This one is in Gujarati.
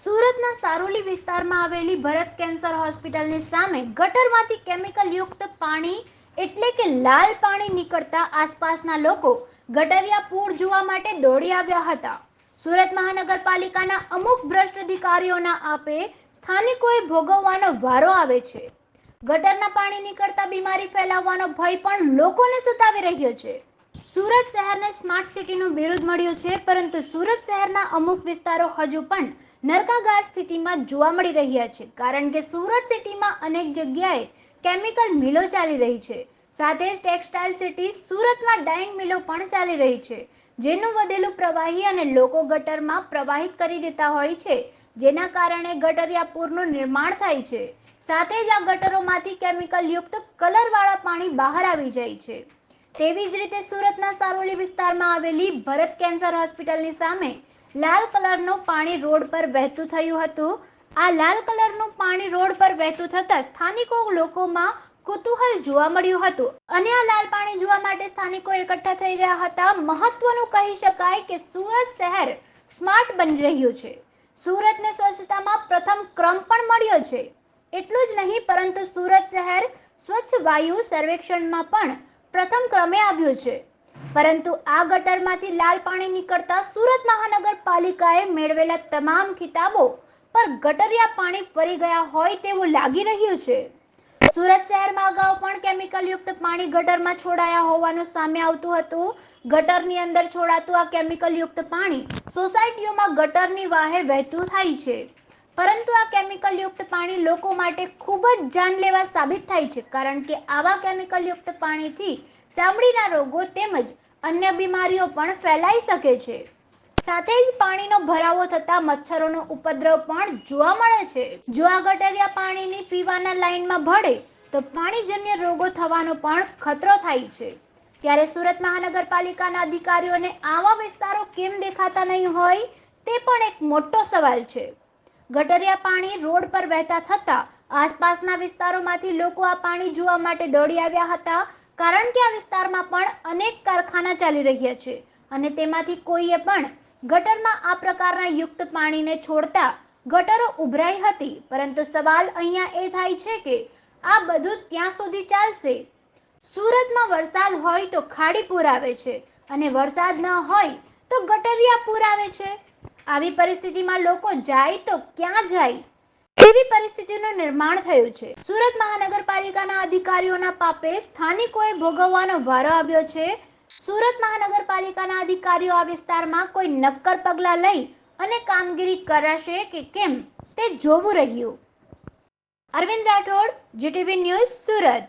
સુરતના સારોલી વિસ્તારમાં આવેલી ભરત કેન્સર હોસ્પિટલની સામે ગટરમાંથી કેમિકલ યુક્ત પાણી એટલે કે લાલ પાણી નીકળતા આસપાસના લોકો ગટરિયા પૂર જોવા માટે દોડી આવ્યા હતા. સુરત મહાનગરપાલિકાના અમુક ભ્રષ્ટ અધિકારીઓના આપે સ્થાનિકોએ ભોગવવાનો વારો આવે છે. ગટરના પાણી નીકળતા બીમારી ફેલાવવાનો ભય પણ લોકોને સતાવી રહ્યો છે. સુરત શહેરને સ્માર્ટ સિટીનું બિરુદ મળ્યું છે, પરંતુ સુરત શહેરના અમુક વિસ્તારો હજુ પણ નરકાગાર સ્થિતિમાં જોવા મળી રહ્યા છે, કારણ કે સુરત સિટીમાં અનેક જગ્યાએ કેમિકલ મિલો ચાલી રહી છે. સાથે જ ટેક્સટાઇલ સિટી સુરતમાં ડાઇંગ મિલો પણ ચાલી રહી છે, જેનું વધેલું પ્રવાહી અને લોકો ગટરમાં પ્રવાહિત કરી દેતા હોય છે, જેના કારણે ગટરિયા પૂરનું નિર્માણ થાય છે. સાથે જ આ ગટરોમાંથી કેમિકલ યુક્ત કલરવાળા પાણી બહાર આવી જાય છે. તેવી જ રીતે સુરતના સારોલી વિસ્તારમાં આવેલી ભરત કેન્સર હોસ્પિટલની સામે લાલ કલરનું પાણી રોડ પર વહેતું થયું હતું. આ લાલ કલરનું પાણી રોડ પર વહેતું થતાં સ્થાનિકો લોકોમાં કુતૂહલ જોવા મળ્યું હતું અને આ લાલ પાણી જોવા માટે સ્થાનિકો એકઠા થઈ ગયા હતા. મહત્વનું કહી શકાય કે સુરત શહેર સ્માર્ટ બની રહ્યું છે. સુરતને સ્વચ્છતામાં પ્રથમ ક્રમ પણ મળ્યો છે. એટલું જ નહીં, પરંતુ સુરત શહેર સ્વચ્છ વાયુ સર્વેક્ષણમાં પણ પ્રથમ ક્રમે આવ્યું છે. પરંતુ આ ગટરમાંથી લાલ પાણી નીકળતા સુરત મહાનગરપાલિકાએ મેળવેલા તમામ ખિતાબો પર ગટરિયા પાણી ફરી ગયા હોય તેવું લાગી રહ્યું છે. સુરત શહેરમાં અગાઉ પણ કેમિકલ યુક્ત પાણી ગટરમાં છોડાયા હોવાનું સામે આવતું હતું. ગટરની અંદર છોડાતું આ કેમિકલયુક્ત પાણી સોસાયટીઓમાં ગટરની વાહે વહેતું થાય છે. પરંતુ આ કેમિકલ યુક્ત પાણી લોકો માટે ખૂબ જ જાનલેવા સાબિત થાય છે, કારણ કે આવા કેમિકલ યુક્ત પાણીથી ચામડીના રોગો તેમજ અન્ય બીમારીઓ પણ ફેલાઈ શકે છે. સાથે જ પાણીનો ભરાવો થતા મચ્છરોનો ઉપદ્રવ પણ જોવા મળે છે. જો આ ગટરિયા પાણીની પીવાના લાઈનમાં ભળે, તો પાણીજન્ય રોગો થવાનો પણ ખતરો થાય છે. ત્યારે સુરત મહાનગરપાલિકાના અધિકારીઓને આવા વિસ્તારો કેમ દેખાતા નહીં હોય, તે પણ એક મોટો સવાલ છે. ગટરિયા પાણી રોડ પર વહેતા થતા આસપાસના વિસ્તારોમાંથી લોકો આ પાણી જોવા માટે દોડી આવ્યા હતા. કારણ કે આ વિસ્તારમાં પણ અનેક કારખાના ચાલી રહ્યા છે અને તેમાંથી કોઈએ પણ ગટરમાં આ પ્રકારના યુક્ત પાણીને છોડતા ગટરો ઉભરાઈ હતી. પરંતુ સવાલ અહીંયા એ થાય છે કે આ બધું ત્યાં સુધી ચાલશે? સુરતમાં વરસાદ હોય તો ખાડી પૂર આવે છે અને વરસાદ ન હોય તો ગટરિયા પૂર આવે છે. આવી પરિસ્થિતિમાં લોકો જાય તો ક્યાં જાય? તેવી પરિસ્થિતિનું નિર્માણ થયું છે. સુરત મહાનગરપાલિકાના અધિકારીઓના પાપે સ્થાનિકોએ ભોગવવાનો વારો આવ્યો છે. સુરત મહાનગરપાલિકાના અધિકારીઓ આ વિસ્તારમાં કોઈ નક્કર પગલાં લઈ અને કામગીરી કરાશે કે કેમ તે જોવું રહ્યું. Arvind Rathod, GTV news Surat.